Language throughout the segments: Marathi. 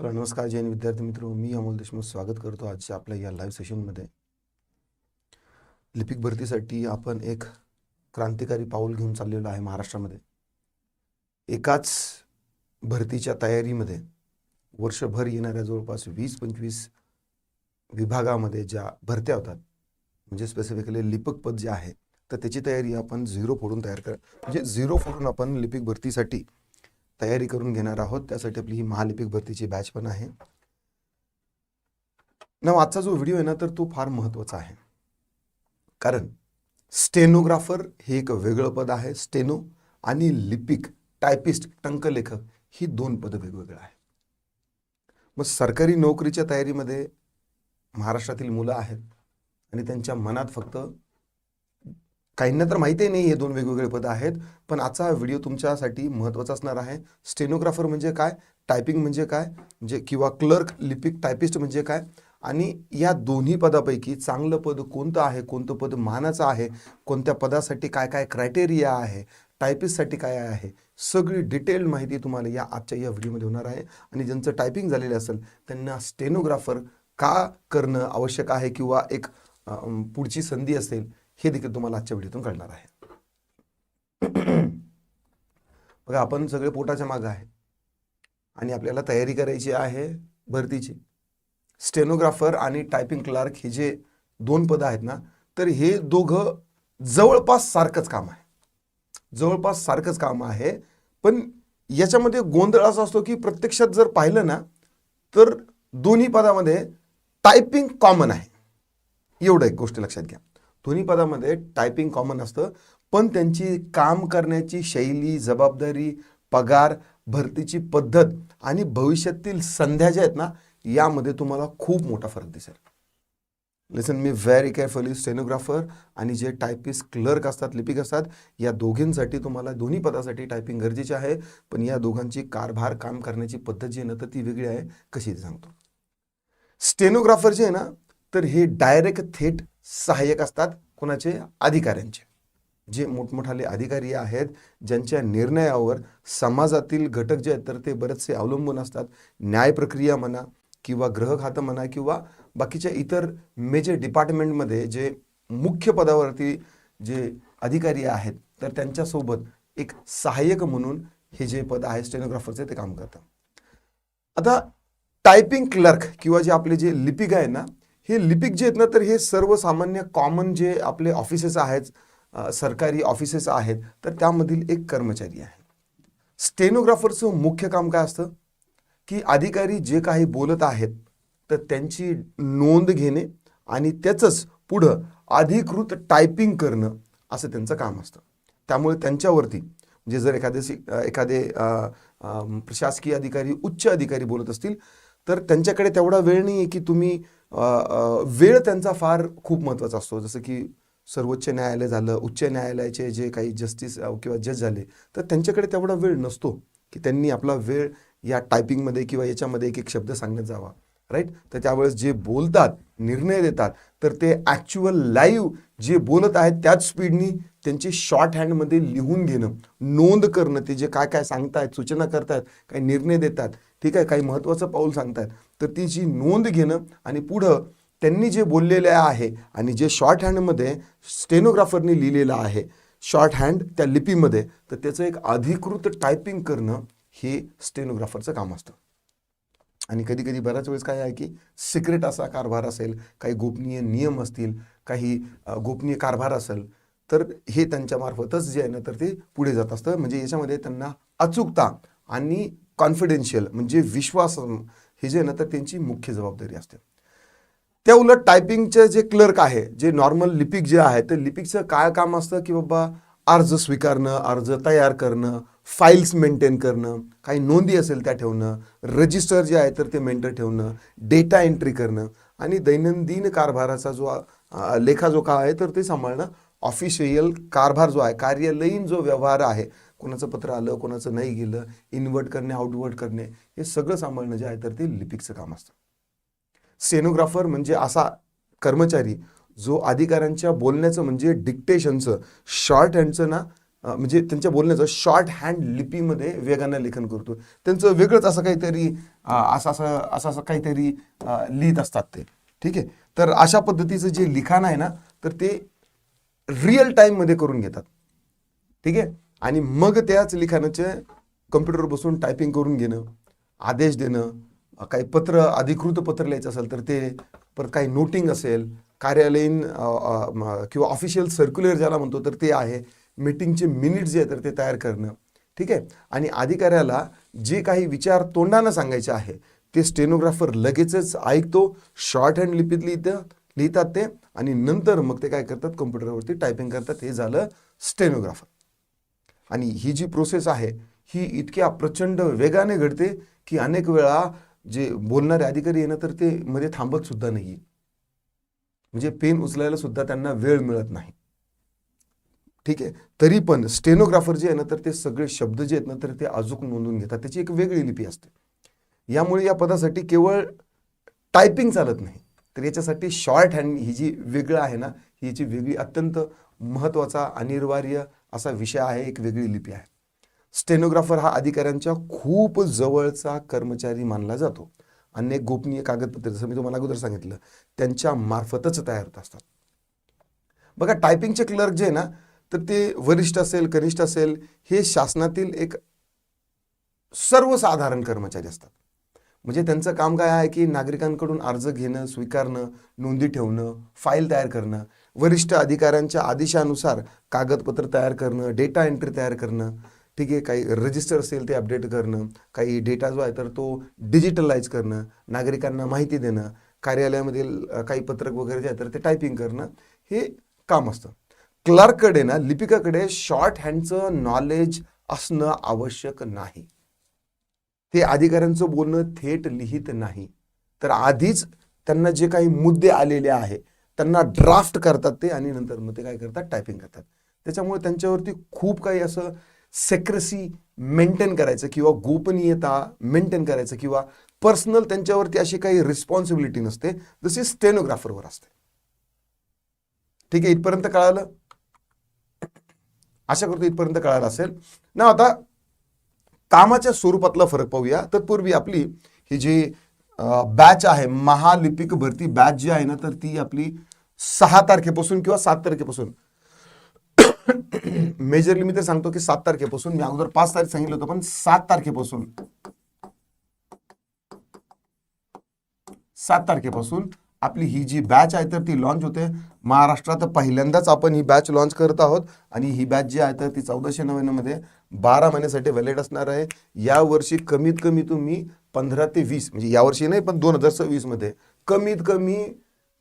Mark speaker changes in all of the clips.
Speaker 1: तर नमस्कार जैन विद्यार्थी मित्र. मी अमोल देशमुख स्वागत करतो आजच्या आपल्या या लाईव्ह सेशनमध्ये लिपिक भरतीसाठी आपण एक क्रांतिकारी पाऊल घेऊन चाललेलो आहे महाराष्ट्रामध्ये. एकाच भरतीच्या तयारीमध्ये वर्षभर येणाऱ्या जवळपास वीस पंचवीस विभागामध्ये ज्या भरत्या होतात म्हणजे स्पेसिफिकली लिपक पद जे आहे तर त्याची तयारी आपण झिरो फोडून तयार कर म्हणजे झिरो फोडून आपण लिपिक भरतीसाठी तयारी करून घेणार आहोत. त्यासाठी आपली ही महालिपिक भरतीची बॅच पण आहे. ना आजचा जो व्हिडिओ आहे ना तर तो फार महत्त्वाचा आहे. कारण स्टेनोग्राफर हे एक वेगळं पद आहे. स्टेनो आणि लिपिक टायपिस्ट टंकलेखक ही दोन पदं वेगवेगळं आहे. मग सरकारी नोकरीच्या तयारीमध्ये महाराष्ट्रातील मुलं आहेत आणि त्यांच्या मनात फक्त काहींना तर माहिती नाही हे दोन वेगवेगळे पदं आहेत पण आजचा हा व्हिडिओ तुमच्यासाठी महत्त्वाचा असणार आहे. स्टेनोग्राफर म्हणजे काय? टायपिंग म्हणजे काय? जे किंवा क्लर्क लिपिक टायपिस्ट म्हणजे काय? आणि या दोन्ही पदापैकी चांगलं पद कोणतं आहे कोणतं पद मानाचं आहे कोणत्या पदासाठी काय काय क्रायटेरिया आहे टायपिस्टसाठी काय आहे सगळी डिटेल माहिती तुम्हाला या आजच्या या व्हिडिओमध्ये होणार आहे. आणि ज्यांचं टायपिंग झालेलं असेल त्यांना स्टेनोग्राफर का करणं आवश्यक आहे किंवा एक पुढची संधी असेल हे देखील तुम्हाला आजच्या व्हिडिओतून कळणार आहे. बघा आपण सगळे पोटाच्या मागं आहे. आणि आपल्याला तयारी करायची आहे भरतीची. स्टेनोग्राफर आणि टायपिंग क्लार्क हे जे दोन पदं आहेत ना तर हे दोघं जवळपास सारखंच काम आहे. जवळपास सारखंच काम आहे. पण याच्यामध्ये गोंधळ असा असतो की प्रत्यक्षात जर पाहिलं ना तर दोन्ही पदामध्ये टायपिंग कॉमन आहे. एवढं एक गोष्ट लक्षात घ्या. दोन्ही पदामध्ये टायपिंग कॉमन असतं. पण त्यांची काम करण्याची शैली जबाबदारी पगार भरतीची पद्धत आणि भविष्यातील संध्या ज्या आहेत ना यामध्ये तुम्हाला खूप मोठा फरक दिसेल. Listen me very carefully stenographer आणि जे टायपिस्ट क्लर्क असतात लिपिक असतात या दोघींसाठी तुम्हाला दोन्ही पदासाठी टायपिंग गरजेचे आहे. पण या दोघांची कारभार काम करण्याची पद्धत जी आहे ना तर ती वेगळी आहे. कशी सांगतो. स्टेनोग्राफर जे आहे ना तर हे डायरेक्ट थेट सहाय्यक असतात कोणाचे? अधिकाऱ्यांचे. जे मोठमोठाले अधिकारी आहेत ज्यांच्या निर्णयावर समाजातील घटक जे आहेत तर ते बरेचसे अवलंबून असतात. न्याय प्रक्रिया म्हणा किंवा ग्रह खातं म्हणा किंवा बाकीच्या इतर मेजर डिपार्टमेंटमध्ये जे मुख्य पदावरती जे अधिकारी आहेत तर त्यांच्यासोबत एक सहाय्यक म्हणून हे जे पद आहे स्टेनोग्राफरचे ते काम करतं आता टायपिंग क्लर्क किंवा जे आपले जे लिपिक आहे ना हे लिपिक जे आहेत ना तर हे सर्वसामान्य कॉमन जे आपले ऑफिसेस आहेत सरकारी ऑफिसेस आहेत तर त्यामधील एक कर्मचारी आहे. स्टेनोग्राफरचं मुख्य काम काय असतं? की अधिकारी जे काही बोलत आहेत तर त्यांची नोंद घेणे आणि त्याचंच पुढं अधिकृत टायपिंग करणं असं त्यांचं काम असतं. त्यामुळे त्यांच्यावरती म्हणजे जर एखादे सि- एखादे प्रशासकीय अधिकारी उच्च अधिकारी बोलत असतील तर त्यांच्याकडे तेवढा वेळ नाही आहे की तुम्ही वेळ त्यांचा फार खूप महत्त्वाचा असतो. जसं की सर्वोच्च न्यायालय झालं उच्च न्यायालयाचे जे काही जस्टिस किंवा जज झाले तर त्यांच्याकडे तेवढा वेळ नसतो की त्यांनी आपला वेळ या टायपिंगमध्ये किंवा याच्यामध्ये एक एक शब्द सांगण्यात जावा राईट तर त्यावेळेस जे बोलतात निर्णय देतात तर ते ॲक्च्युअल लाईव्ह जे बोलत आहेत त्याच स्पीडनी त्यांची शॉर्ट हँडमध्ये लिहून घेणं नोंद करणं ते जे काय काय सांगतायत सूचना करतायत काही निर्णय देतात ठीक आहे काही महत्त्वाचं पाऊल सांगतायत तर ती जी नोंद घेणं आणि पुढं त्यांनी जे बोललेले आहे आणि जे शॉर्ट हँडमध्ये स्टेनोग्राफरनी लिहिलेलं आहे शॉर्ट हँड त्या लिपीमध्ये तर त्याचं एक अधिकृत टायपिंग करणं हे स्टेनोग्राफरचं काम असतं. आणि कधी कधी बऱ्याच वेळेस काय आहे की सिक्रेट असा कारभार असेल काही गोपनीय नियम असतील काही गोपनीय कारभार असेल तर हे त्यांच्यामार्फतच जे आहे ना तर ते पुढे जात असतं. म्हणजे याच्यामध्ये त्यांना अचूकता आणि कॉन्फिडेन्शियल म्हणजे विश्वास हे जे आहे ना तर त्यांची मुख्य जबाबदारी असते. त्या उलट टायपिंगचे जे क्लर्क आहे जे नॉर्मल लिपिक जे आहे ते लिपिकचं काय काम असतं की बाबा अर्ज स्वीकारणं अर्ज तयार करणं फाईल्स मेंटेन करणं काही नोंदी असेल त्या ठेवणं रजिस्टर जे आहे तर ते मेंटेन ठेवणं डेटा एंट्री करणं आणि दैनंदिन कारभाराचा जो लेखा जो काय आहे तर ते सांभाळणं. ऑफिशियल कारभार जो आहे कार्यालयीन जो व्यवहार आहे कोणाचं पत्र आलं कोणाचं नाही गेलं इनवर्ट करणे आउटवर्ट करणे हे सगळं सांभाळणं जे आहे तर ते लिपिकचं काम असतं. सेनोग्राफर म्हणजे असा कर्मचारी जो अधिकाऱ्यांच्या बोलण्याचं म्हणजे डिक्टेशनचं शॉर्ट हँडचं ना म्हणजे त्यांच्या बोलण्याचं शॉर्ट हँड लिपीमध्ये वेगानं लेखन करतो. त्यांचं वेगळंच असं काहीतरी असं असं असं असं काहीतरी लिहित असतात ते. ठीक आहे? तर अशा पद्धतीचं जे लिखाण आहे ना तर ते रिअल टाईममध्ये करून घेतात. ठीक आहे? आणि मग त्याच लिखाणाचे कम्प्युटर बसून टायपिंग करून घेणं आदेश देणं काही पत्र अधिकृत पत्र लिहायचं असेल तर ते परत काही नोटिंग असेल कार्यालयीन किंवा ऑफिशियल सर्क्युलर ज्याला म्हणतो तर ते आहे मीटिंगचे मिनिट्स जे आहे तर ते तयार करणं. ठीक आहे? आणि अधिकाऱ्याला जे काही विचार तोंडानं सांगायचे आहे ते स्टेनोग्राफर लगेचच ऐकतो शॉर्ट हँड लिपीत लिहितं लिहितात ते आणि नंतर मग ते काय करतात? कम्प्युटरवरती टायपिंग करतात. हे झालं स्टेनोग्राफर आणि ही जी प्रोसेस आहे ही इतक्या प्रचंड वेगाने घडते की अनेक वेळा जे बोलणारे अधिकारी येणं ना तर ते मध्ये थांबत सुद्धा नाही म्हणजे पेन उचलायला सुद्धा त्यांना वेळ मिळत नाही. ठीक आहे? तरी पण स्टेनोग्राफर जे आहे ना तर ते सगळे शब्द जे आहेत ना तर ते अजूक नोंदून घेतात. त्याची एक वेगळी लिपी असते. यामुळे या पदासाठी केवळ टायपिंग चालत नाही. तर याच्यासाठी शॉर्ट हँड ही जी वेगळं आहे ना ही याची वेगळी अत्यंत महत्त्वाचा अनिवार्य असा विषय आहे एक वेगळी लिपी आहे. स्टेनोग्राफर हा अधिकाऱ्यांच्या खूप जवळचा कर्मचारी मानला जातो. अनेक गोपनीय कागदपत्रे जसं मी तुम्हाला अगोदर सांगितलं त्यांच्या मार्फतच तयार होत असतात. बघा टायपिंगचे क्लर्क जे आहे ना तर ते वरिष्ठ असेल कनिष्ठ असेल हे शासनातील एक सर्वसाधारण कर्मचारी असतात. म्हणजे त्यांचं काम काय आहे की नागरिकांकडून अर्ज घेणं स्वीकारणं नोंदी ठेवणं फाईल तयार करणं वरिष्ठ अधिकाऱ्यांच्या आदेशानुसार कागदपत्र तयार करणं डेटा एंट्री तयार करणं ठीक आहे काही रजिस्टर असेल ते अपडेट करणं काही डेटा जो आहे तर तो डिजिटलाइज करणं नागरिकांना माहिती देणं कार्यालयामधील काही पत्रक वगैरे जे आहे तर ते टायपिंग करणं हे काम असतं. क्लर्ककडे ना लिपिकाकडे शॉर्ट हँडचं नॉलेज असणं आवश्यक नाही. ते अधिकाऱ्यांचं बोलणं थेट लिहित नाही. तर आधीच त्यांना जे काही मुद्दे आलेले आहे त्यांना ड्राफ्ट करतात ते आणि नंतर मग ते काय करतात? टायपिंग करतात. त्याच्यामुळे त्यांच्यावरती खूप काही असं सेक्रेसी मेंटेन करायचं किंवा गोपनीयता मेंटेन करायचं किंवा पर्सनल त्यांच्यावरती अशी काही रिस्पॉन्सिबिलिटी नसते. जशी स्टेनोग्राफरवर असते. ठीक आहे इथपर्यंत कळालं? आशा करतो इथपर्यंत कळालं असेल. ना आता कामाच्या स्वरूपातला फरक पाहूया. तत्पूर्वी आपली ही जी बॅच आहे महालिपिक भरती बॅच जी आहे ना तर ती आपली सहा तारखेपासून किंवा सात तारखेपासून. मेजरली मी तर सांगतो की सात तारखेपासून मी अगोदर पाच तारीख सांगितलं होतं पण सात तारखेपासून. सात तारखेपासून आपली ही जी बॅच आहे तर ती लॉन्च होते. महाराष्ट्रात पहिल्यांदाच आपण ही बॅच लॉन्च करत आहोत आणि ही बॅच जी आहे तर ती चौदाशे नव्याण्णवमध्ये बारा महिन्यासाठी व्हॅलिड असणार आहे. यावर्षी कमीत कमी तुम्ही पंधरा ते वीस म्हणजे यावर्षी नाही पण दोन हजार सव्वीसमध्ये कमीत कमी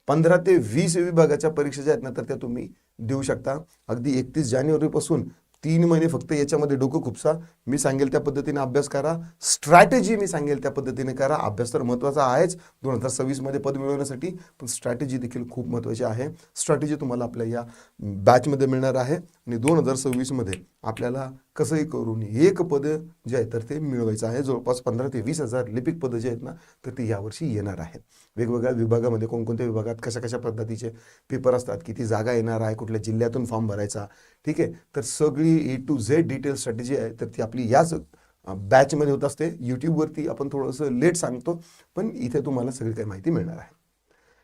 Speaker 1: पंधरा ते वीस विभागाच्या परीक्षा ज्या आहेत ना तर त्या तुम्ही देऊ शकता. अगदी एकतीस जानेवारीपासून तीन महिने फक्त याच्यामध्ये डोकं खुपसा. मी सांगेल त्या पद्धतीने अभ्यास करा. स्ट्रॅटेजी मी सांगेल त्या पद्धतीने करा. अभ्यास तर महत्त्वाचा आहेच. दोन हजार सव्वीसमध्ये पद मिळवण्यासाठी पण स्ट्रॅटेजी देखील खूप महत्त्वाची आहे. स्ट्रॅटेजी तुम्हाला आपल्या या बॅचमध्ये मिळणार आहे. आणि दोन हजार सव्वीसमध्ये आपल्याला कसंही करून एक पद जे आहे तर ते मिळवायचं आहे. जवळपास पंधरा ते वीस हजार लिपिक पदं जे आहेत ना तर ते यावर्षी येणार आहेत. वेगवेगळ्या विभागामध्ये कोणकोणत्या विभागात कशा कशा पद्धतीचे पेपर असतात किती जागा येणार आहे कुठल्या जिल्ह्यातून फॉर्म भरायचा ठीक आहे? तर सगळी A to Z detail strategy आहे तर ती आपली याच बॅचमध्ये होत असते. यूट्यूबवरती आपण थोडंसं लेट सांगतो पण इथे तुम्हाला सगळी काही माहिती मिळणार आहे.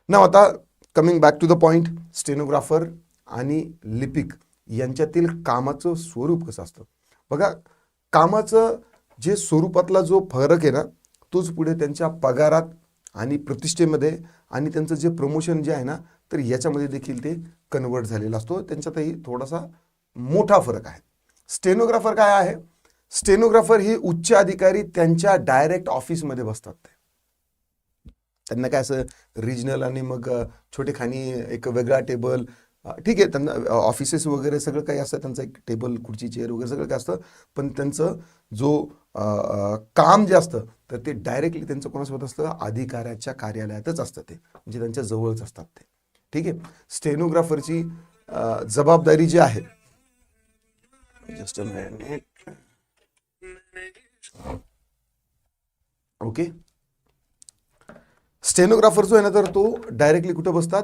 Speaker 1: ना आता coming back to the point stenographer आणि लिपिक. यांच्यातील कामाचं स्वरूप कसं असतं? बघा कामाचं जे स्वरूपातला जो फरक आहे ना तोच पुढे त्यांच्या पगारात आणि प्रतिष्ठेमध्ये आणि त्यांचं जे प्रमोशन जे आहे ना तर याच्यामध्ये देखील ते कन्वर्ट झालेला असतो. त्यांच्यातही थोडासा मोठा फरक आहे. स्टेनोग्राफर काय आहे? स्टेनोग्राफर हे उच्च अधिकारी त्यांच्या डायरेक्ट ऑफिसमध्ये बसतात ते. त्यांना काय असं रिजनल आणि मग छोटेखानी एक वेगळा टेबल ठीक आहे त्यांना ऑफिसेस वगैरे सगळं काही असतं त्यांचं एक टेबल खुर्ची चेअर वगैरे सगळं काय असतं पण त्यांचं जो काम जे असतं तर ते डायरेक्टली त्यांचं कोणासोबत असतं? अधिकाऱ्याच्या कार्यालयातच असतं ते. म्हणजे त्यांच्या जवळच असतात ते. ठीक आहे? स्टेनोग्राफरची जबाबदारी जी आहे जस्ट ओके स्टेनोग्राफर जो आहे ना तर तो डायरेक्टली कुठं बसतात?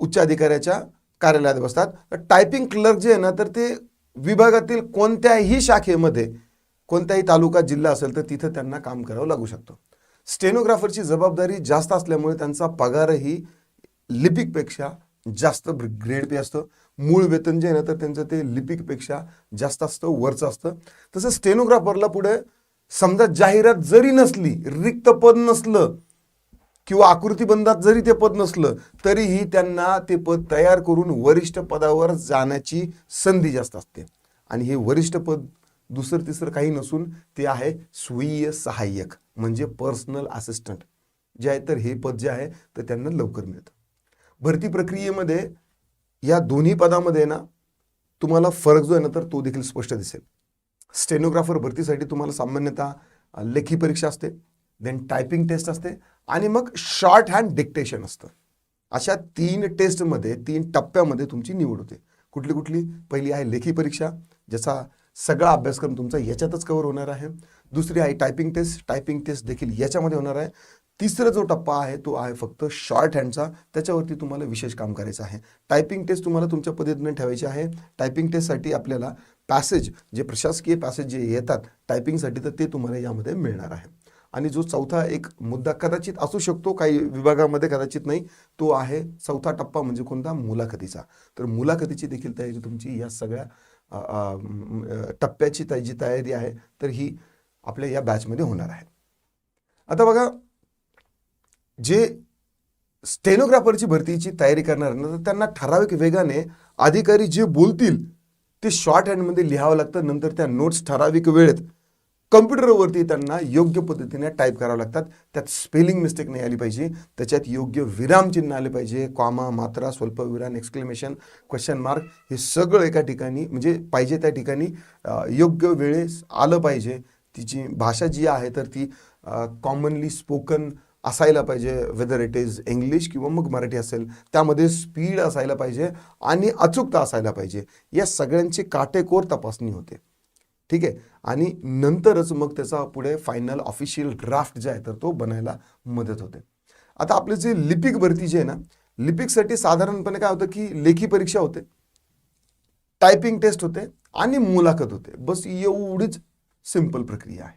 Speaker 1: उच्च अधिकाऱ्याच्या कार्यालयात बसतात. टायपिंग क्लर्क जे आहे ना तर ते विभागातील कोणत्याही शाखेमध्ये कोणताही तालुका जिल्हा असेल तर तिथं त्यांना काम करावं लागू शकतं. स्टेनोग्राफरची जबाबदारी जास्त असल्यामुळे त्यांचा पगारही लिपिकपेक्षा जास्त ग्रेड पे असतं. मूळ वेतन जे आहे ना तर त्यांचं ते लिपिकपेक्षा जास्त असतं वरचं असतं. तसं स्टेनोग्राफरला पुढे समजा जाहिरात जरी नसली रिक्त पद नसलं किंवा आकृतीबंधात जरी ते पद नसलं तरीही त्यांना ते पद तयार करून वरिष्ठ पदावर जाण्याची संधी जास्त असते. आणि हे वरिष्ठ पद दुसरं तिसरं काही नसून ते आहे स्वीय सहाय्यक म्हणजे पर्सनल असिस्टंट जे आहे तर हे पद जे आहे तर त्यांना लवकर मिळतं. भरती प्रक्रियेमध्ये या दोन्ही पदामध्ये ना तुम्हाला फरक जो आहे ना तर तो देखील स्पष्ट दिसेल. स्टेनोग्राफर भरतीसाठी तुम्हाला सामान्यतः लेखी परीक्षा असते देन टायपिंग टेस्ट असते आणि मग शॉर्ट हँड डिक्टेशन असतं. अशा तीन टेस्टमध्ये तीन टप्प्यामध्ये तुमची निवड होते. कुठली कुठली? पहिली आहे लेखी परीक्षा ज्याचा सगळा अभ्यासक्रम तुमचा याच्यातच कव्हर होणार आहे. दुसरी आहे टायपिंग टेस्ट टायपिंग टेस्ट देखील याच्यामध्ये होणार आहे. तिसरा जो टप्पा आहे तो आहे फक्त शॉर्ट हँडचा त्याच्यावरती तुम्हाला विशेष काम करायचं आहे. टायपिंग टेस्ट तुम्हाला तुमच्या पद्धतीने ठेवायची आहे. टायपिंग टेस्टसाठी आपल्याला पॅसेज जे प्रशासकीय पॅसेज जे येतात टायपिंगसाठी तर ते तुम्हाला यामध्ये मिळणार आहे. आणि जो चौथा एक मुद्दा कदाचित असू शकतो काही विभागामध्ये कदाचित नाही तो आहे चौथा टप्पा म्हणजे कोणता? मुलाखतीचा. तर मुलाखतीची देखील तयारी तुमची या सगळ्या टप्प्याची जी तयारी आहे तर ही आपल्या या बॅचमध्ये होणार आहे. आता बघा जे स्टेनोग्राफरची भरतीची तयारी करणार ना तर त्यांना ठराविक वेगाने अधिकारी जे बोलतील ते शॉर्ट हँडमध्ये लिहावं लागतं नंतर त्या नोट्स ठराविक वेळेत कम्प्युटरवरती त्यांना योग्य पद्धतीने टाईप करावं लागतात. त्यात स्पेलिंग मिस्टेक नाही आली पाहिजे. त्याच्यात योग्य विरामचिन्ह आले पाहिजे. कॉमा मात्रा स्वल्पविराम एक्सक्लेमेशन क्वेश्चन मार्क हे सगळं एका ठिकाणी म्हणजे पाहिजे त्या ठिकाणी योग्य वेळेस आलं पाहिजे. तिची भाषा जी आहे तर ती कॉमनली स्पोकन असायला पाहिजे. वेदर इट इज इंग्लिश किंवा मग मराठी असेल त्यामध्ये स्पीड असायला पाहिजे आणि अचूकता असायला पाहिजे. या सगळ्यांची काटेकोर तपासणी होते. ठीक आहे? आणि नंतरच मग त्याचा पुढे फायनल ऑफिशियल ड्राफ्ट जे आहे तर तो बनायला मदत होते. आता आपले जे लिपिक भरती जे आहे ना लिपिकसाठी साधारणपणे काय होतं की लेखी परीक्षा होते टायपिंग टेस्ट होते आणि मुलाखत होते. बस एवढीच सिंपल प्रक्रिया आहे.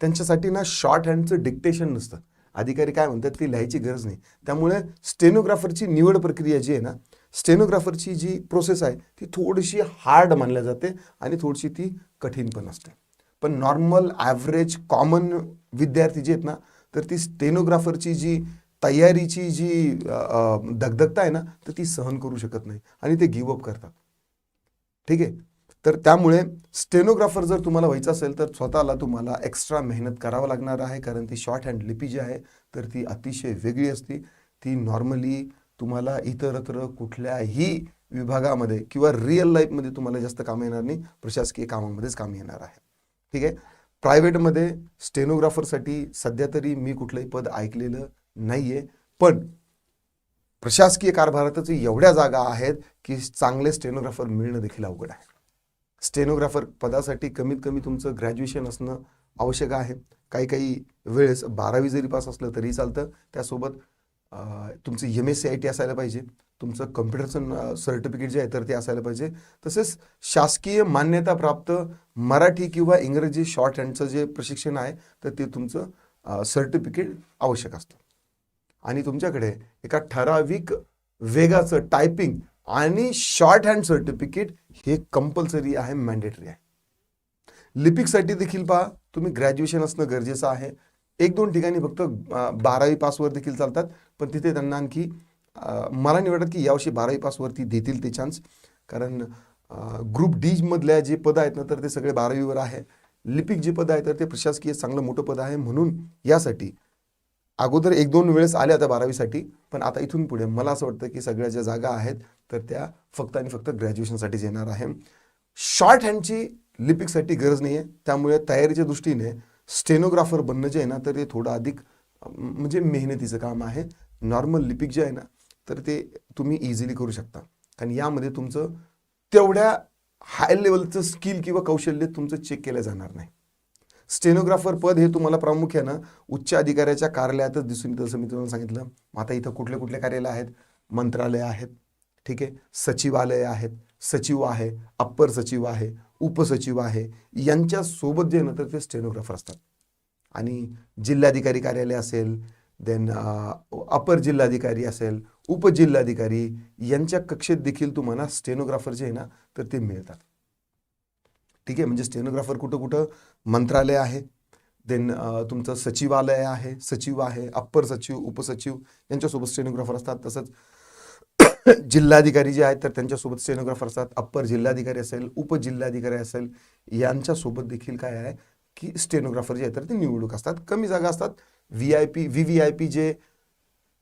Speaker 1: त्यांच्यासाठी ना शॉर्ट हँडचं डिक्टेशन नसतं. अधिकारी काय म्हणतात ती लिहायची गरज नाही. त्यामुळे स्टेनोग्राफरची निवड प्रक्रिया जी आहे ना स्टेनोग्राफरची जी प्रोसेस आहे ती थोडीशी हार्ड मानल्या जाते आणि थोडीशी ती कठीण पण असते. पण नॉर्मल ॲव्हरेज कॉमन विद्यार्थी जे आहेत ना तर ती स्टेनोग्राफरची जी तयारीची जी दगदगता आहे ना तर ती सहन करू शकत नाही आणि ते गिवअप करतात. ठीक आहे? तर त्यामुळे स्टेनोग्राफर जर तुम्हाला व्हायचं असेल तर स्वतःला तुम्हाला एक्स्ट्रा मेहनत करावं लागणार आहे कारण ती शॉर्ट हँड लिपी जी आहे तर ती अतिशय वेगळी असते. ती नॉर्मली तुम्हाला इतरत्र कुठल्याही विभागामध्ये किंवा रिअल लाईफमध्ये तुम्हाला जास्त काम येणार नाही. प्रशासकीय कामामध्येच काम येणार आहे. ठीक आहे? प्रायव्हेटमध्ये स्टेनोग्राफरसाठी सध्या तरी मी कुठलंही पद ऐकलेलं नाही आहे पण प्रशासकीय कारभारातच एवढ्या जागा आहेत की चांगले स्टेनोग्राफर मिळणं देखील अवघड आहे. स्टेनोग्राफर पदासाठी कमीत कमी तुमचं ग्रॅज्युएशन असणं आवश्यक आहे. काही काही वेळेस बारावी जरी पास असलं तरी चालतं. त्यासोबत तुमचं M S C I T असायला पाहिजे. तुमचं कम्प्युटरचं सर्टिफिकेट जे आहे तर ते असायला पाहिजे. तसेच शासकीय मान्यता प्राप्त मराठी किंवा इंग्रजी शॉर्ट हँडचं जे प्रशिक्षण आहे तर ते तुमचं सर्टिफिकेट आवश्यक असतं. आणि तुमच्याकडे एका ठराविक वेगाचं टायपिंग आणि शॉर्ट हँड सर्टिफिकेट हे कंपल्सरी आहे मॅन्डेटरी आहे. लिपिकसाठी देखील पहा तुम्ही ग्रॅज्युएशन असणं गरजेचं आहे. एक दोन ठिकाणी फक्त बारावी पासवर देखील चालतात पण तिथे त्यांना आणखी मला नाही वाटत की यावर्षी बारावी पासवरती देतील ते चान्स कारण ग्रुप डी मधल्या जे पदं आहेत ना तर ते सगळे बारावीवर आहे. लिपिक जे पद आहे तर ते प्रशासकीय चांगलं मोठं पद आहे म्हणून यासाठी. अगोदर एक दोन वेळेस आल्या आता बारावीसाठी पण आता इथून पुढे मला असं वाटतं की सगळ्या ज्या जागा आहेत तर त्या फक्त आणि फक्त ग्रॅज्युएशनसाठीच येणार आहे. शॉर्ट हँडची लिपिकसाठी गरज नाही आहे त्यामुळे तयारीच्या दृष्टीने स्टेनोग्राफर बनणं जे आहे ना तर ते थोडं अधिक म्हणजे मेहनतीचं काम आहे. नॉर्मल लिपिक जे आहे ना तर ते तुम्ही इझिली करू शकता. कारण यामध्ये तुमचं तेवढ्या हाय लेवलचं स्किल किंवा कौशल्य तुमचं चेक केलं जाणार नाही. स्टेनोग्राफर पद हे तुम्हाला प्रामुख्यानं उच्च अधिकाऱ्याच्या कार्यालयातच दिसून येतं असं मी तुम्हाला सांगितलं. मग आता इथं कुठले कुठले कार्यालय आहेत? मंत्रालय आहेत. ठीक आहे? सचिवालय आहेत. सचिव आहे. अप्पर सचिव आहे. उपसचिव आहे. यांच्यासोबत जे नंतर ना तर ते स्टेनोग्राफर असतात. आणि जिल्हाधिकारी कार्यालय असेल देन अपर जिल्हाधिकारी असेल उपजिल्हाधिकारी यांच्या कक्षेत देखील तुम्हाला स्टेनोग्राफर जे आहे ना तर ते मिळतात. ठीक आहे? म्हणजे स्टेनोग्राफर कुठं कुठं? मंत्रालय आहे. देन तुमचं सचिवालय आहे सचिव आहे अप्पर सचिव उपसचिव यांच्यासोबत स्टेनोग्राफर असतात. तसंच जिल्हाधिकारी जे आहेत तर त्यांच्यासोबत स्टेनोग्राफर असतात. अप्पर जिल्हाधिकारी असेल उपजिल्हाधिकारी असेल यांच्यासोबत देखील काय आहे की स्टेनोग्राफर जे आहेत तर ते निवडणूक असतात. कमी जागा असतात. V I P V V I P जे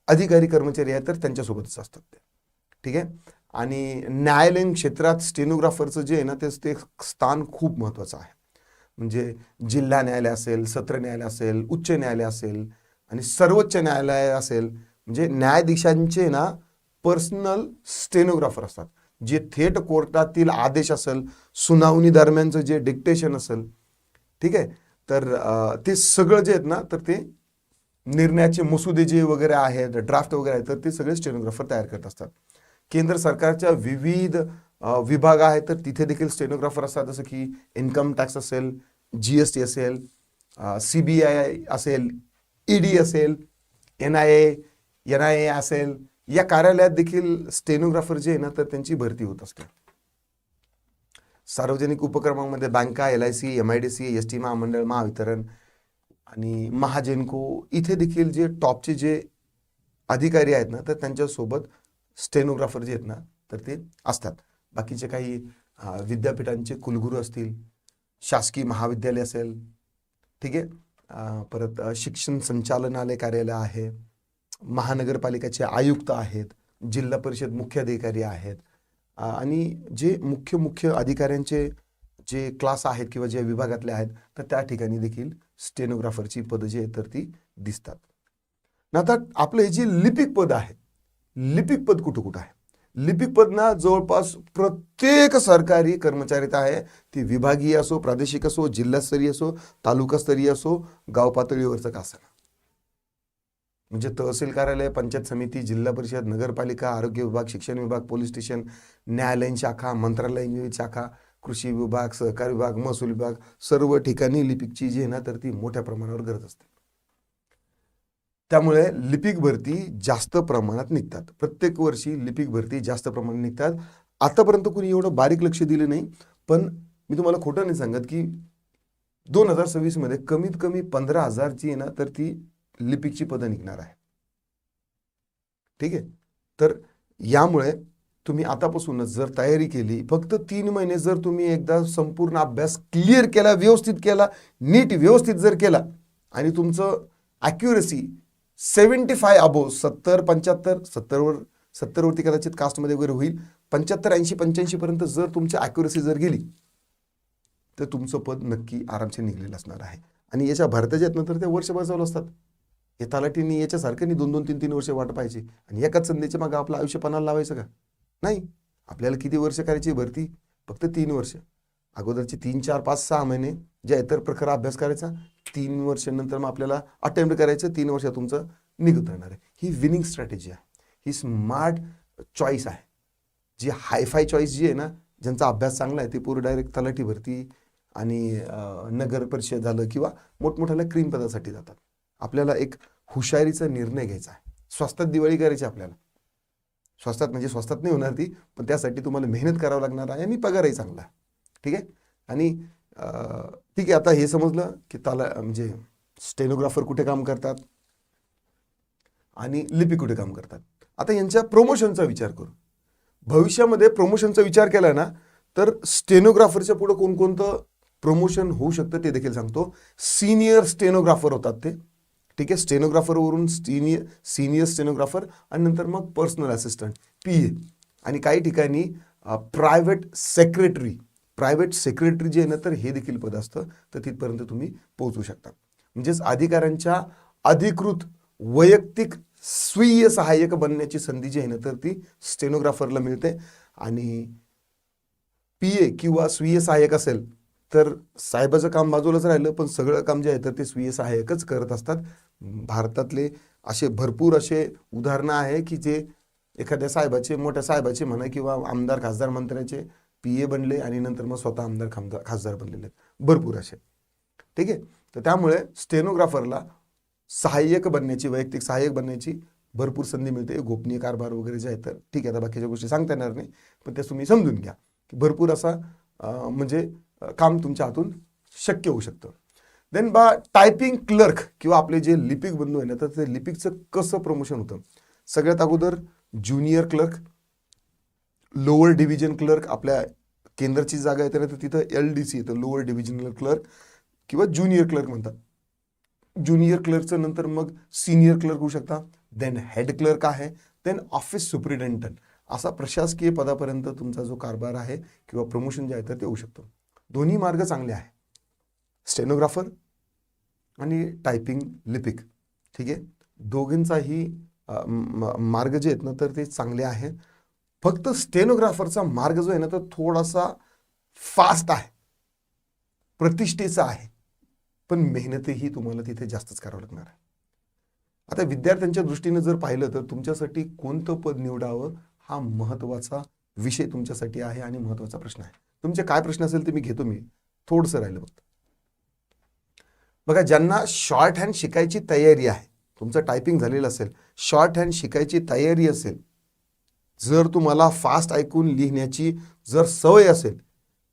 Speaker 1: अधिकारी कर्मचारी आहेत तर त्यांच्यासोबतच असतात ते. ठीक आहे? आणि न्यायालयीन क्षेत्रात स्टेनोग्राफरचं जे आहे ना ते ते स्थान खूप महत्त्वाचं आहे. म्हणजे जिल्हा न्यायालय असेल सत्र न्यायालय असेल उच्च न्यायालय असेल आणि सर्वोच्च न्यायालय असेल म्हणजे न्यायाधीशांचे ना पर्सनल स्टेनोग्राफर असतात. जे थेट कोर्टातील आदेश असेल सुनावणी दरम्यानचं जे डिक्टेशन असेल ठीक आहे? तर ते सगळं जे आहेत ना तर ते निर्णयाचे मसुदे जे वगैरे आहेत ड्राफ्ट वगैरे आहेत तर ते सगळे स्टेनोग्राफर तयार करत असतात. केंद्र सरकारच्या विविध विभाग आहेत तर तिथे देखील स्टेनोग्राफर असतात. जसं की इन्कम टॅक्स असेल जी एस टी असेल सी बी आय असेल ई डी असेल N I A N I A असेल या कार्यालयात देखील स्टेनोग्राफर जे आहे ना तर त्यांची भरती होत असते. सार्वजनिक उपक्रमांमध्ये बँका L I C M I D C S T महामंडळ महावितरण आणि महाजेनको इथे देखील जे टॉपचे जे अधिकारी आहेत ना तर त्यांच्यासोबत स्टेनोग्राफर जे आहेत ना तर ते असतात. बाकीचे काही विद्यापीठांचे कुलगुरू असतील शासकीय महाविद्यालय असेल ठीक आहे? परत शिक्षण संचालनालय कार्यालय आहे. महानगरपालिकेचे आयुक्त आहेत जिल्हा परिषद मुख्याधिकारी आहेत. आणि जे मुख्य मुख्य अधिकाऱ्यांचे जे क्लास आहेत किंवा जे विभागातले आहेत तर त्या ठिकाणी देखील स्टेनोग्राफरची पदं जी आहेत तर ती दिसतात. ना आता आपलं हे जे लिपिक पद आहे लिपिक पद कुठं कुठं आहे? लिपिक पद ना जवळपास प्रत्येक सरकारी कर्मचारीत आहे ती विभागीय असो प्रादेशिक असो जिल्हास्तरीय असो तालुकास्तरीय असो गाव पातळीवरचं का असेना म्हणजे तहसील कार्यालय पंचायत समिती जिल्हा परिषद नगरपालिका आरोग्य विभाग शिक्षण विभाग पोलीस स्टेशन न्यायालयीन शाखा मंत्रालयीन शाखा कृषी विभाग सहकार विभाग महसूल विभाग सर्व ठिकाणी लिपिकची जी आहे ना तर ती मोठ्या प्रमाणावर गरज असते. त्यामुळे लिपिक भरती जास्त प्रमाणात निघतात. प्रत्येक वर्षी लिपिक भरती जास्त प्रमाणात निघतात. आतापर्यंत कुणी एवढं बारीक लक्ष दिलं नाही पण मी तुम्हाला खोटं नाही सांगत की दोन हजार सव्वीसमध्ये कमीत कमी पंधरा हजारची आहे ना तर ती लिपिकची पदं निघणार आहे. ठीक आहे? तर यामुळे तुम्ही आतापासूनच जर तयारी केली फक्त तीन महिने जर तुम्ही एकदा संपूर्ण अभ्यास क्लिअर केला व्यवस्थित केला नीट व्यवस्थित जर केला आणि तुमचं ॲक्युरसी सेवन्टी फाय अबो सत्तर पंच्याहत्तर सत्तरवर सत्तरवरती कदाचित कास्टमध्ये वगैरे होईल पंच्याहत्तर ऐंशी पंच्याऐंशीपर्यंत जर तुमची ॲक्युरसी जर गेली तर तुमचं पद नक्की आरामशीर निघलेलं असणार आहे. आणि याच्या भरत्याच्या नंतर ते वर्षभर चालू असतात. हे तलाठीनी याच्यासारखं नाही दोन दोन तीन तीन वर्ष वाट पाहिजे आणि एकाच संधीच्या मागं आपलं आयुष्य पणाला लावायचं का? नाही. आपल्याला किती वर्ष करायची भरती? फक्त तीन वर्ष. अगोदरचे तीन चार पाच सहा महिने ज्या इतर प्रकार अभ्यास करायचा तीन वर्षानंतर मग आपल्याला अटेम्प्ट करायचं तीन वर्ष तुमचं निघत राहणार आहे. ही विनिंग स्ट्रॅटेजी आहे. ही स्मार्ट चॉईस आहे. जी हायफाय चॉईस जी आहे ना ज्यांचा अभ्यास चांगला आहे ते पूर्ण डायरेक्ट तलाठी भरती आणि नगर परिषद झालं किंवा मोठमोठ्याला क्रीम पदासाठी जातात. आपल्याला एक हुशारीचा निर्णय घ्यायचा आहे. स्वस्तात दिवाळी करायची आपल्याला. स्वस्तात म्हणजे स्वस्तात नाही होणार ती पण त्यासाठी तुम्हाला मेहनत करावं लागणार आहे आणि पगारही चांगला ठीक आहे? आणि ठीक आहे आता हे समजलं की ताला म्हणजे स्टेनोग्राफर कुठे काम करतात? आणि लिपी कुठे काम करतात? आता यांच्या प्रमोशनचा विचार करू. भविष्यामध्ये प्रमोशनचा विचार केला ना तर स्टेनोग्राफरच्या पुढं कोणकोणतं प्रमोशन होऊ शकतं ते देखील सांगतो. सिनियर स्टेनोग्राफर होतात ते. ठीक आहे? स्टेनोग्राफरवरून सिनियर सिनियर स्टेनोग्राफर आणि नंतर मग पर्सनल असिस्टंट पी ए आणि काही ठिकाणी प्रायव्हेट सेक्रेटरी प्रायव्हेट सेक्रेटरी जे आहे ना तर हे देखील पद असतं. तर तिथपर्यंत तुम्ही पोहोचू शकता. म्हणजेच अधिकाऱ्यांच्या अधिकृत वैयक्तिक स्वीय सहाय्यक बनण्याची संधी जी आहे ना तर ती स्टेनोग्राफरला मिळते. आणि पी ए किंवा स्वीय सहाय्यक असेल तर साहेबाचं काम बाजूलाच राहिलं पण सगळं काम जे आहे तर ते स्वीय सहाय्यकच करत असतात. भारतातले असे भरपूर असे उदाहरणं आहे की जे एखाद्या साहेबाचे मोठ्या साहेबाचे म्हणा किंवा आमदार खासदार मंत्र्याचे पी ए बनले आणि नंतर मग स्वतः आमदार खामदार खासदार बनलेले आहेत. भरपूर असे. ठीक आहे? तर त्यामुळे स्टेनोग्राफरला सहाय्यक बनण्याची वैयक्तिक सहाय्यक बनण्याची भरपूर संधी मिळते. गोपनीय कारभार वगैरे जे आहे तर ठीक आहे आता बाकीच्या गोष्टी सांगता येणार नाही पण त्या तुम्ही समजून घ्या. की भरपूर असा म्हणजे काम तुमच्या हातून शक्य होऊ शकतं. देन बा टायपिंग क्लर्क किंवा आपले जे लिपिक बंधू आहे ना तर ते लिपिकचं कसं प्रमोशन होतं? सगळ्यात अगोदर junior clerk lower division clerk आपल्या केंद्रची जागा येते ना तर तिथं एल डी सी येतं लोअर डिव्हिजनल क्लर्क किंवा ज्युनियर क्लर्क म्हणतात. ज्युनियर क्लर्कचं नंतर मग सिनियर क्लर्क होऊ शकता. देन हेड क्लर्क आहे. देन ऑफिस सुप्रिटेंडंट असा प्रशासकीय पदापर्यंत तुमचा जो कारभार आहे किंवा प्रमोशन जे आहे तर ते होऊ शकतं. दोन्ही मार्ग चांगले आहे. स्टेनोग्राफर आणि टायपिंग लिपिक. ठीक आहे? दोघींचाही म- मार्ग जे आहेत ना तर ते चांगले आहे. फक्त स्टेनोग्राफरचा मार्ग जो आहे ना तर थोडासा फास्ट आहे. प्रतिष्ठेचा आहे. पण मेहनतही तुम्हाला तिथे जास्तच करावं लागणार आहे. आता विद्यार्थ्यांच्या दृष्टीने जर पाहिलं तर तुमच्यासाठी कोणतं पद निवडावं हा महत्त्वाचा विषय तुमच्यासाठी आहे आणि महत्त्वाचा प्रश्न आहे. तुमचे काय प्रश्न असेल ते मी घेतो मी थोडंसं राहिलं फक्त. बघा ज्यांना शॉर्ट हँड शिकायची तयारी आहे तुमचं टायपिंग झालेलं असेल शॉर्ट हँड शिकायची तयारी असेल जर तुम्हाला फास्ट ऐकून लिहिण्याची जर सवय असेल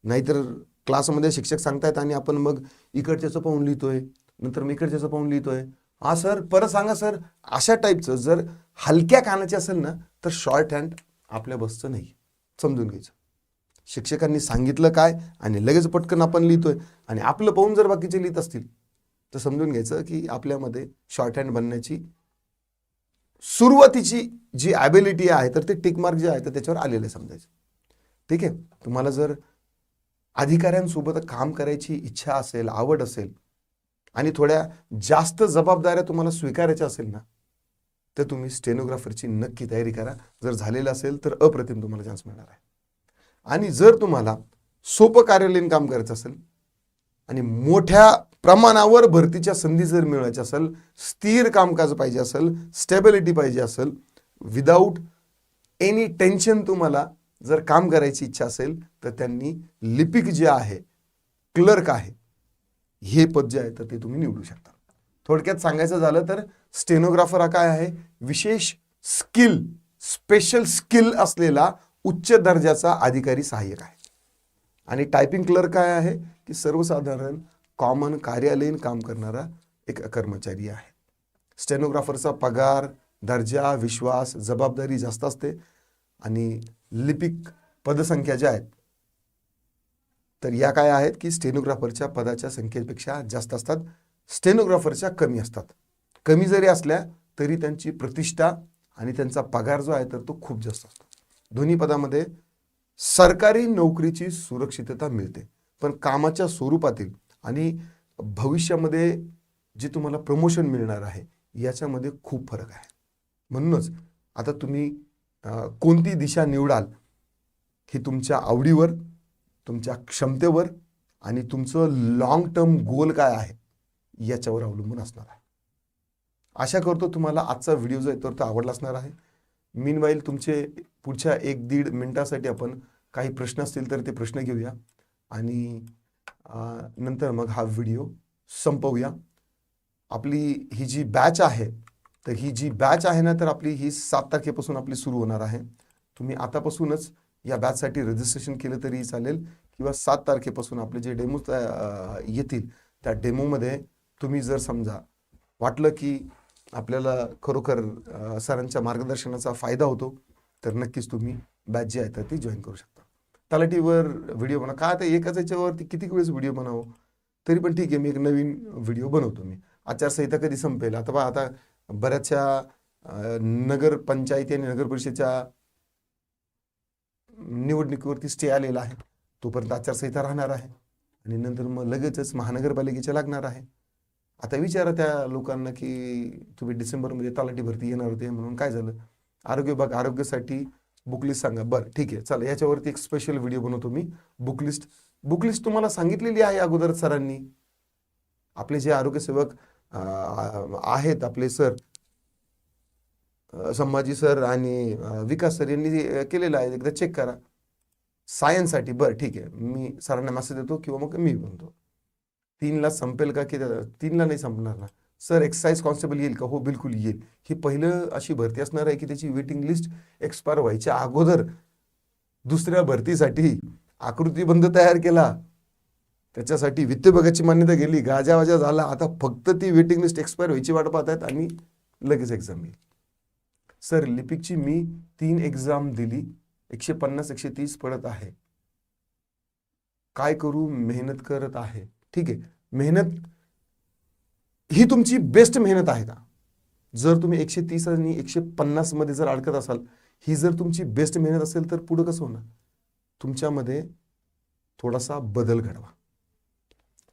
Speaker 1: नाहीतर क्लासमध्ये शिक्षक सांगतायत आणि आपण मग इकडच्याचं पाहून लिहितोय नंतर मी इकडच्याचं पाहून लिहितोय. हा सर परत सांगा सर अशा टाईपचं जर हलक्या कानाचे असेल ना तर शॉर्ट हँड आपल्या बसचं नाही समजून घ्यायचं. शिक्षकांनी सांगितलं काय आणि लगेच पटकन आपण लिहितोय. आणि आपलं पाहून जर बाकीचे लिहित असतील तर समजून घ्यायचं की आपल्यामध्ये शॉर्ट हँड बनण्याची सुरुवातीची जी ॲबिलिटी आहे तर ते टिकमार्क जे आहे तर त्याच्यावर आलेलं आहे समजायचं. ठीक आहे? तुम्हाला जर अधिकाऱ्यांसोबत काम करायची इच्छा असेल आवड असेल आणि थोड्या जास्त जबाबदाऱ्या तुम्हाला स्वीकारायच्या असेल ना तर तुम्ही स्टेनोग्राफरची नक्की तयारी करा. जर झालेलं असेल तर अप्रतिम तुम्हाला चान्स मिळणार आहे. आणि जर तुम्हाला सोपं कार्यालयीन काम करायचं असेल आणि मोठ्या प्रमाणावर भरतीच्या संधी जर मिळवायच्या असेल स्थिर कामकाज पाहिजे असेल स्टेबिलिटी पाहिजे असेल विदाऊट एनी टेन्शन तुम्हाला जर काम करायची इच्छा असेल तर त्यांनी लिपिक जे आहे क्लर्क आहे हे पद जे आहे तर ते तुम्ही निवडू शकता. थोडक्यात सांगायचं झालं तर स्टेनोग्राफर हा काय आहे? विशेष स्किल स्पेशल स्किल असलेला उच्च दर्जाचा अधिकारी सहाय्यक आहे. आणि टायपिंग क्लर्क काय आहे? की सर्वसाधारण कॉमन कार्यालयीन काम करणारा एक कर्मचारी आहे. स्टेनोग्राफरचा पगार दर्जा विश्वास जबाबदारी जास्त असते. आणि लिपिक पदसंख्या ज्या आहेत तर या काय आहेत? की स्टेनोग्राफरच्या पदाच्या संख्येपेक्षा जास्त असतात. स्टेनोग्राफरच्या कमी असतात. कमी जरी असल्या तरी त्यांची प्रतिष्ठा आणि त्यांचा पगार जो आहे तर तो खूप जास्त असतो. दोन्ही पदामध्ये सरकारी नोकरीची सुरक्षितता मिळते. पण कामाच्या स्वरूपातील आणि भविष्यामध्ये जे तुम्हाला प्रमोशन मिळणार आहे याच्यामध्ये खूप फरक आहे. म्हणूनच आता तुम्ही कोणती दिशा निवडाल ही तुमच्या आवडीवर तुमच्या क्षमतेवर आणि तुमचं लॉंग टर्म गोल काय आहे याच्यावर अवलंबून असणार आहे. आशा करतो तुम्हाला आजचा व्हिडिओ जो आहे तर तो आवडला असणार आहे. मीनवाईल तुमचे पुढच्या एक दीड मिनिटासाठी आपण काही प्रश्न असतील तर ते प्रश्न घेऊया. आणि नंतर मग हा व्हिडिओ संपवूया. आपली ही जी बॅच आहे तर ही जी बॅच आहे ना तर आपली ही सात तारखेपासून आपली सुरू होणार आहे. तुम्ही आतापासूनच या बॅचसाठी रजिस्ट्रेशन केलं तरी चालेल किंवा सात तारखेपासून आपले जे डेमो येतील त्या डेमोमध्ये तुम्ही जर समजा वाटलं की आपल्याला खरोखर सरांच्या मार्गदर्शनाचा फायदा होतो. तर नक्कीच तुम्ही बॅच जी आहे तर ती जॉईन करू शकता. तलाठीवर व्हिडिओ बनवा. काय आता एकाच याच्यावरती किती वेळेस व्हिडिओ बनावं? तरी पण ठीक आहे मी एक नवीन व्हिडिओ बनवतो मी. आचारसंहिता कधी संपेल? आता बा आता बऱ्याचशा नगरपंचायती नगर पंचायती आणि नगर परिषदेच्या निवडणुकीवरती स्टे आलेला आहे. तोपर्यंत आचारसंहिता राहणार आहे. आणि नंतर मग लगेचच महानगरपालिकेच्या लागणार आहे. आता विचारा त्या लोकांना की तुम्ही डिसेंबरमध्ये तलाठी भरती येणार होते म्हणून काय झालं? आरोग्य विभाग आरोग्यासाठी बुकलिस्ट सांगा. बरं ठीक आहे. चला याच्यावरती एक स्पेशल व्हिडिओ बनवतो मी. बुकलिस्ट बुकलिस्ट तुम्हाला सांगितलेली आहे अगोदर सरांनी. आपले जे आरोग्यसेवक आहेत आपले सर संभाजी सर आणि विकास सर यांनी केलेलं आहे एकदा चेक करा. सायन्ससाठी बरं ठीक आहे. मी सरांना मेसेज देतो किंवा मग मी बनतो तीनला संपेल का की तीनला नाही संपणार ना. सर एक्साईज कॉन्स्टेबल येईल का? हो बिलकुल येईल. ही पहिलं अशी भरती असणार आहे की त्याची वेटिंग लिस्ट एक्सपायर व्हायच्या अगोदर दुसऱ्या भरतीसाठी आकृतीबंध तयार केला. त्याच्यासाठी वित्त विभागाची मान्यता गेली. गाजावाजा झाला. आता फक्त ती वेटिंग लिस्ट एक्सपायर व्हायची वाट पाहत आहेत आणि लगेच एक्झाम येईल. सर लिपिकची मी तीन एक्झाम दिली. एकशे पन्नास एकशे तीस पडत आहे. काय करू? मेहनत करत आहे. ठीक आहे. मेहनत ही तुमची बेस्ट मेहनत आहे का? जर तुम्ही एकशे तीस आणि एकशे पन्नासमध्ये जर अडकत असाल ही जर तुमची बेस्ट मेहनत असेल तर पुढं कसं होणार? तुमच्यामध्ये थोडासा बदल घडवा.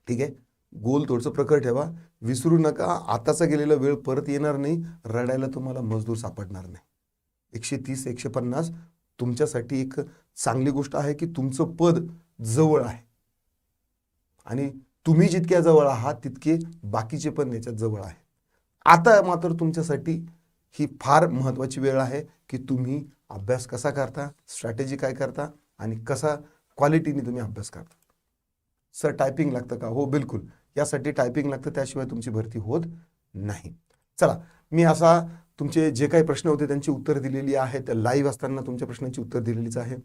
Speaker 1: ठीक आहे? गोल थोडंसं प्रखर ठेवा. विसरू नका. आताचा गेलेला वेळ परत येणार नाही. रडायला तुम्हाला मजदूर सापडणार नाही. एकशे तीस एकशे पन्नास तुमच्यासाठी एक चांगली गोष्ट आहे की तुमचं पद जवळ आहे. आणि तुम्ही जितक्या जवळ आहात तितके बाकीचे पण याच्यात जवळ आहे आता मात्र तुमच्यासाठी ही फार महत्त्वाची वेळ आहे की तुम्ही अभ्यास कसा करता स्ट्रॅटेजी काय करता आणि कसा क्वालिटीने तुम्ही अभ्यास करता. सर टायपिंग लागतं का? हो बिलकुल. यासाठी टायपिंग लागतं त्याशिवाय तुमची भरती होत नाही. चला मी असा तुमचे जे काही प्रश्न होते त्यांची उत्तर दिलेली आहेत. लाईव्ह असताना तुमच्या प्रश्नांची उत्तर दिलेलीच आहे.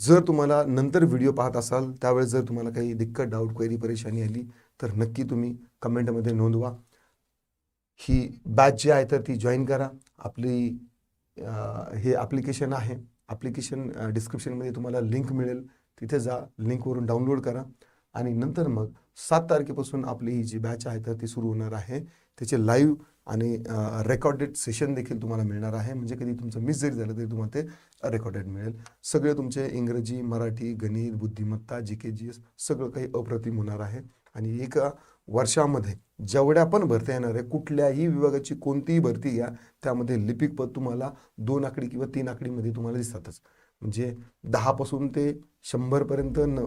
Speaker 1: जर तुम्हाला नंतर व्हिडिओ पाहत असाल त्यावेळेस जर तुम्हाला काही दिक्कत डाऊट क्वेरी परेशानी आली तर नक्की तुम्ही कमेंटमध्ये नोंदवा. ही बॅच जी आहे तर ती जॉईन करा. आपली हे ॲप्लिकेशन आहे. ॲप्लिकेशन डिस्क्रिप्शनमध्ये तुम्हाला लिंक मिळेल. तिथे जा लिंकवरून डाउनलोड करा. आणि नंतर मग सात तारखेपासून आपली ही जी बॅच आहे तर ती सुरू होणार आहे. त्याचे लाईव्ह आणि रेकॉर्डेड सेशन देखील तुम्हाला मिळणार आहे. म्हणजे कधी तुमचं मिस जरी झालं तरी तुम्हाला ते रेकॉर्डेड मिळेल. सगळे तुमचे इंग्रजी मराठी गणित बुद्धिमत्ता जी के जी एस सगळं काही अप्रतिम होणार आहे. आणि एका वर्षामध्ये जेवढ्या पण भरत्या येणार आहे कुठल्याही विभागाची कोणतीही भरती घ्या त्यामध्ये लिपिक पद तुम्हाला दोन आकडी किंवा तीन आकडीमध्ये तुम्हाला दिसतातच. म्हणजे दहापासून ते शंभरपर्यंत न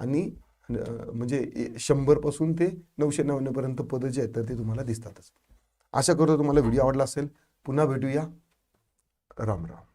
Speaker 1: आणि म्हणजे ए- शंभरपासून ते नऊशे नव्याण्णवपर्यंत पदं जे आहेत तर ते तुम्हाला दिसतातच. आशा करतो तुम्हाला व्हिडिओ आवडला असेल. पुन्हा भेटूया. राम राम.